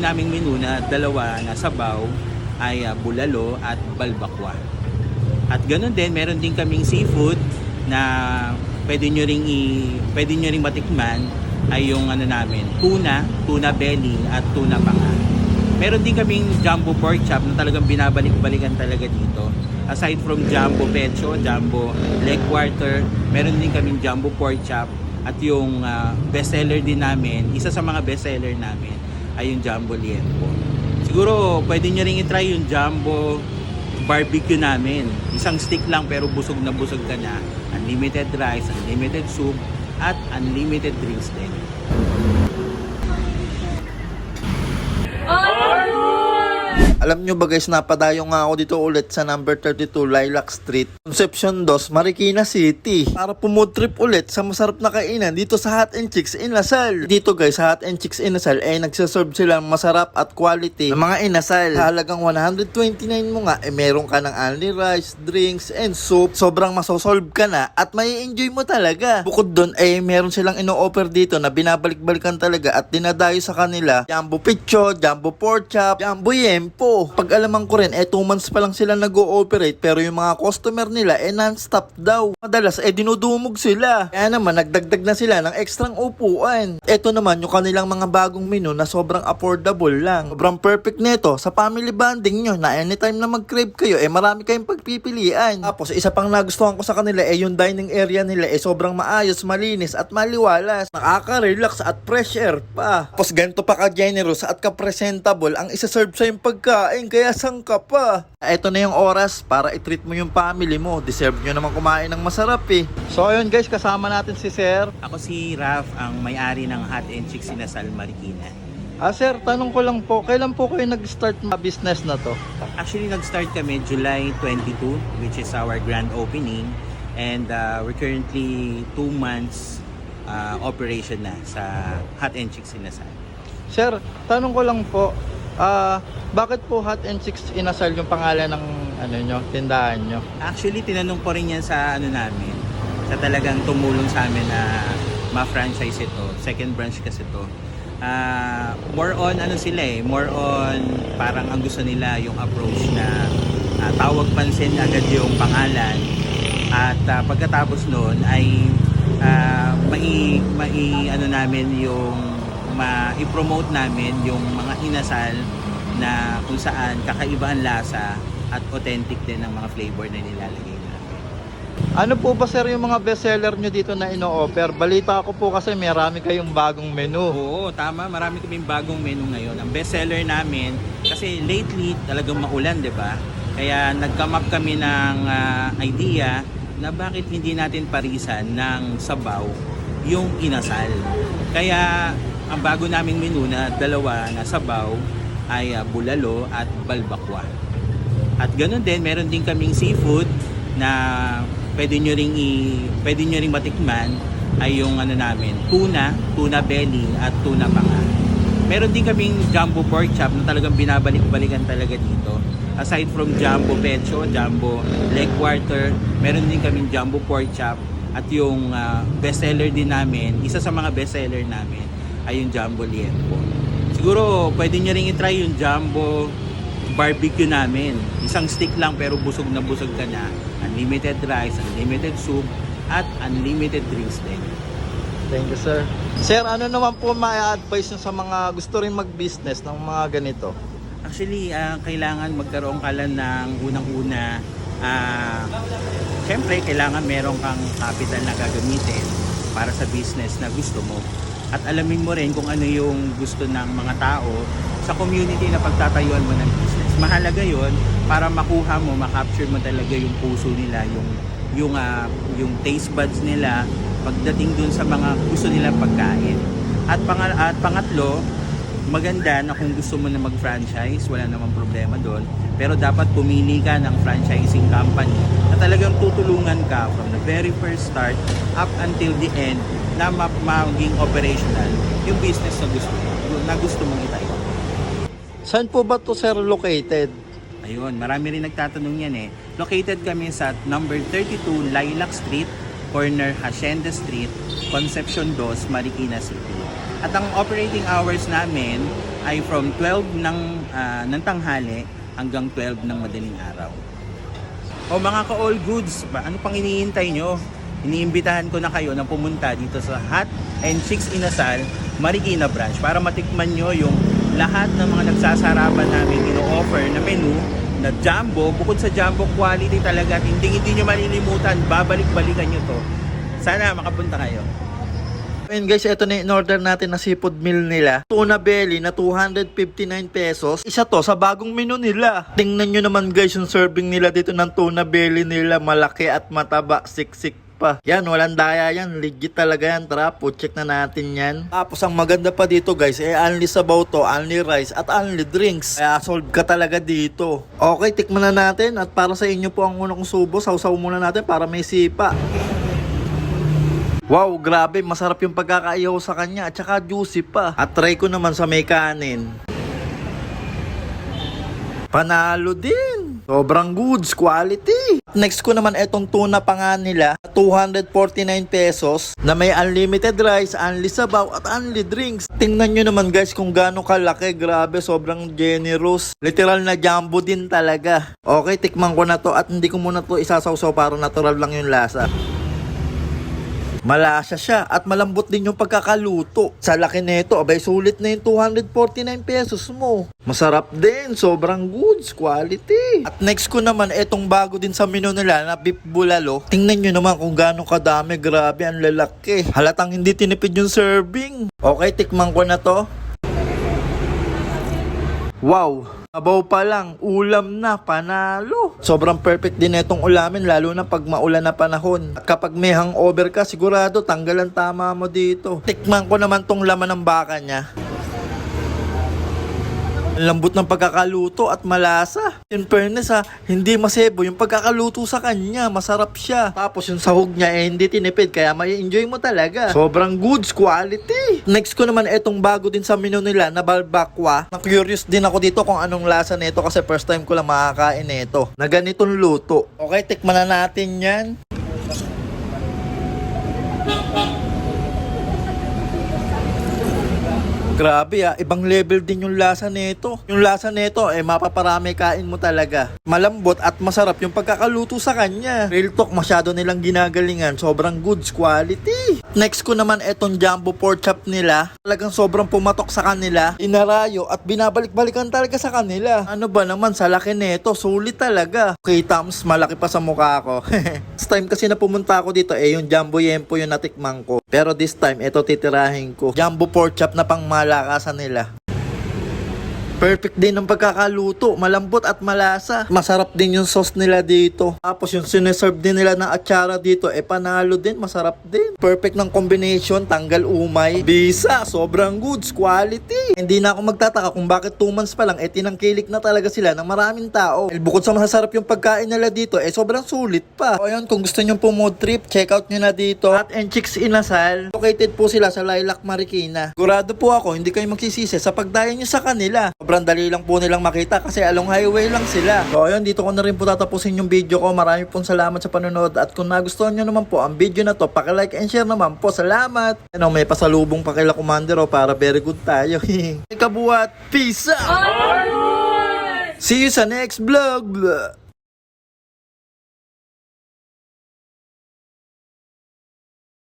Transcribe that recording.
naming menu na dalawa na sabaw ay ah, bulalo at balbakwa. At ganoon din, meron din kaming seafood na pwede nyo ring, i, pwede nyo ring matikman ay yung ano namin, tuna, tuna belly at tuna panga. Meron din kaming jumbo pork chop na talagang binabalik-balikan talaga dito. Aside from jumbo pecho, jumbo leg quarter, meron din kaming jumbo pork chop at yung ah, bestseller din namin, isa sa mga bestseller namin ay yung jumbo liempo. Siguro pwede nyo ring itry yung jumbo barbecue namin. Isang stick lang pero busog na busog ka na. Unlimited rice, unlimited soup, at unlimited drinks din. Alam nyo ba guys, napadayo nga ako dito ulit sa number 32 Lilac Street, Concepcion 2, Marikina City. Para pumood trip ulit sa masarap na kainan dito sa Hot and Chicks Inasal. Dito guys, sa Hot and Chicks Inasal, eh nagsaserve sila masarap at quality ng mga inasal. Sa halagang 129 mo nga, eh meron ka ng only rice, drinks, and soup. Sobrang masosolve ka na at may enjoy mo talaga. Bukod doon, eh meron silang ino-offer dito na binabalik-balikan talaga at dinadayo sa kanila. Jumbo Picho, Jumbo Pork Chop, Jumbo Yempo. Pag alaman ko rin, eh 2 months pa lang sila nag-ooperate pero yung mga customer nila eh non-stop daw. Madalas eh dinudumog sila. Kaya naman nagdagdag na sila ng ekstrang upuan. Ito naman yung kanilang mga bagong menu na sobrang affordable lang. Sobrang perfect nito sa family bonding nyo na anytime na mag-crave kayo eh marami kayong pagpipilian. Tapos isa pang nagustuhan ko sa kanila eh yung dining area nila eh sobrang maayos, malinis at maliwalas. Nakaka-relax at fresh air pa. Tapos ganito pa ka-generous at ka-presentable ang isa-serve sa yung pagkain kaya sangka pa. Ito na yung oras para i-treat mo yung family mo. Deserve nyo naman kumain ng masarap eh. So ayun guys, kasama natin si Sir. Ako si Raf, ang may-ari ng Hot and Chicks Inasal Marikina. Ah sir, tanong ko lang po, kailan po kayo nag-start na business na to? Actually, nag-start kami July 22, which is our grand opening. And uh, we're currently two months uh, operation na sa Hot and Chicks Inasal. Sir, tanong ko lang po, ah bakit po Hot and Chicks inasal yung pangalan ng ano nyo, tindahan nyo? Actually, tinanong ko rin yan sa ano namin, sa talagang tumulong sa amin na ma-franchise ito. Second branch kasi ito. Ah, more on ano sila eh, more on parang ang gusto nila yung approach na ah, tawag pansin agad yung pangalan at ah, pagkatapos noon ay ah, mai, mai ano namin yung ma-promote namin yung mga inasal na kung saan kakaiba ang lasa at authentic din ang mga flavor na nilalagay namin. Ano po ba sir yung mga bestseller nyo dito na ino-offer? Balita ko po kasi marami kayong bagong menu. Oo, tama. Marami kaming bagong menu ngayon. Ang bestseller namin, kasi lately talagang maulan, di ba? Kaya nag-come up kami ng ah, idea na bakit hindi natin parisan ng sabaw yung inasal. Kaya ang bago naming menu na dalawa na sabaw ay ah, bulalo at balbakwa. At ganoon din, meron din kaming seafood na pwede nyo ring, i, pwede nyo ring matikman ay yung ano namin, tuna, tuna belly at tuna panga. Meron din kaming jumbo pork chop na talagang binabalik-balikan talaga dito. Aside from jumbo pecho, jumbo leg quarter, meron din kaming jumbo pork chop at yung ah, bestseller din namin, isa sa mga bestseller namin ay yung jumbo liempo. Siguro pwede nyo ring itry yung jumbo barbecue namin. Isang stick lang pero busog na busog ka na. Unlimited rice, unlimited soup, at unlimited drinks din. Thank you sir. Sir, ano naman po ma-advise nyo sa mga gusto rin mag-business ng mga ganito? Actually, ah, kailangan magkaroon ka lang ng unang-una. ah Siyempre, kailangan meron kang capital na gagamitin para sa business na gusto mo. At alamin mo rin kung ano yung gusto ng mga tao sa community na pagtatayuan mo ng business. Mahalaga yon para makuha mo, makapture mo talaga yung puso nila, yung yung ah, yung taste buds nila pagdating dun sa mga gusto nilang pagkain. At, pang- at pangatlo, maganda na kung gusto mo na mag-franchise, wala namang problema doon. Pero dapat pumili ka ng franchising company na talagang tutulungan ka from the very first start up until the end na ma- maging operational yung business na gusto mo, na gusto mong itayo. Saan po ba to sir located? Ayun, marami rin nagtatanong yan eh. Located kami sa number 32 Lilac Street, corner Hacienda Street, Concepcion 2, Marikina City. At ang operating hours namin ay from 12 ng, ah, ng tanghali hanggang 12 ng madaling araw. O mga ka-all goods, ba, ano pang iniintay nyo? Iniimbitahan ko na kayo na pumunta dito sa Hot and Chicks Inasal, Marikina Branch para matikman nyo yung lahat ng mga nagsasarapan namin ino-offer na menu na jumbo. Bukod sa jumbo quality talaga at hindi hindi nyo malilimutan, babalik-balikan nyo to. Sana makapunta kayo. Ayun guys, ito na in-order natin na seafood meal nila. Tuna belly na 259 pesos. Isa to sa bagong menu nila. Tingnan nyo naman guys yung serving nila dito ng tuna belly nila. Malaki at mataba, siksik pa. Yan, walang daya yan. Legit talaga yan. Tara, po check na natin yan. Tapos ang maganda pa dito guys, eh only sabaw to, only rice, at only drinks. Kaya solve ka talaga dito. Okay, tikman na natin. At para sa inyo po ang unang subo, sausaw muna natin para may sipa. Wow, grabe, masarap yung pagkakaiyaw sa kanya at saka juicy pa. At try ko naman sa may kanin. Panalo din. Sobrang goods, quality. Next ko naman etong tuna pa nga nila, 249 pesos, na may unlimited rice, unli sabaw, at unli drinks. Tingnan nyo naman guys kung gaano kalaki, grabe, sobrang generous. Literal na jumbo din talaga. Okay, tikman ko na to at hindi ko muna to isasawsaw para natural lang yung lasa. Malasa siya at malambot din yung pagkakaluto. Sa laki nito, abay sulit na yung 249 pesos mo. Masarap din, sobrang goods, quality. At next ko naman, etong bago din sa menu nila na beef bulalo. Tingnan nyo naman kung gaano kadami, grabe, ang lalaki. Halatang hindi tinipid yung serving. Okay, tikman ko na to. Wow! Abaw pa lang, ulam na, panalo. Sobrang perfect din itong ulamin, lalo na pag maulan na panahon. Kapag may hangover ka, sigurado tanggalan tama mo dito. Tikman ko naman tong laman ng baka niya. Lambot ng pagkakaluto at malasa. In fairness ha, hindi masebo yung pagkakaluto sa kanya. Masarap siya. Tapos yung sahog niya eh hindi tinipid kaya may enjoy mo talaga. Sobrang goods quality. Next ko naman etong bago din sa menu nila na balbakwa. Na curious din ako dito kung anong lasa nito kasi first time ko lang makakain nito. Na ganitong luto. Okay, tikman na natin yan. Grabe ah, ibang level din yung lasa nito. Yung lasa nito, eh mapaparami kain mo talaga. Malambot at masarap yung pagkakaluto sa kanya. Real talk, masyado nilang ginagalingan. Sobrang goods quality. Next ko naman etong jumbo pork chop nila. Talagang sobrang pumatok sa kanila. Inarayo at binabalik-balikan talaga sa kanila. Ano ba naman, sa laki nito, sulit talaga. Okay, Tams, malaki pa sa mukha ko. Last time kasi na pumunta ako dito, eh yung jumbo yempo yung natikman ko. Pero this time, ito titirahin ko. Jumbo pork chop na pang malakasan nila. Perfect din ang pagkakaluto, malambot at malasa. Masarap din yung sauce nila dito. Tapos yung sineserve din nila ng atsara dito, eh panalo din, masarap din. Perfect ng combination, tanggal umay. Bisa, sobrang goods, quality. Hindi na ako magtataka kung bakit 2 months pa lang, eh tinangkilik na talaga sila ng maraming tao. Eh, bukod sa masasarap yung pagkain nila dito, eh sobrang sulit pa. O yun, kung gusto nyo po trip, check out nyo na dito. At and Chicks Inasal, located po sila sa Lilac Marikina. Gurado po ako, hindi kayo magsisisi sa pagdayo nyo sa kanila. Sobrang dali lang po nilang makita kasi along highway lang sila. So ayun, dito ko na rin po tatapusin yung video ko. Marami pong salamat sa panonood. At kung nagustuhan nyo naman po ang video na to, like and share naman po. Salamat! Ano, may pasalubong pa kila Commander o para very good tayo. Kabuhat, peace out! See you sa next vlog!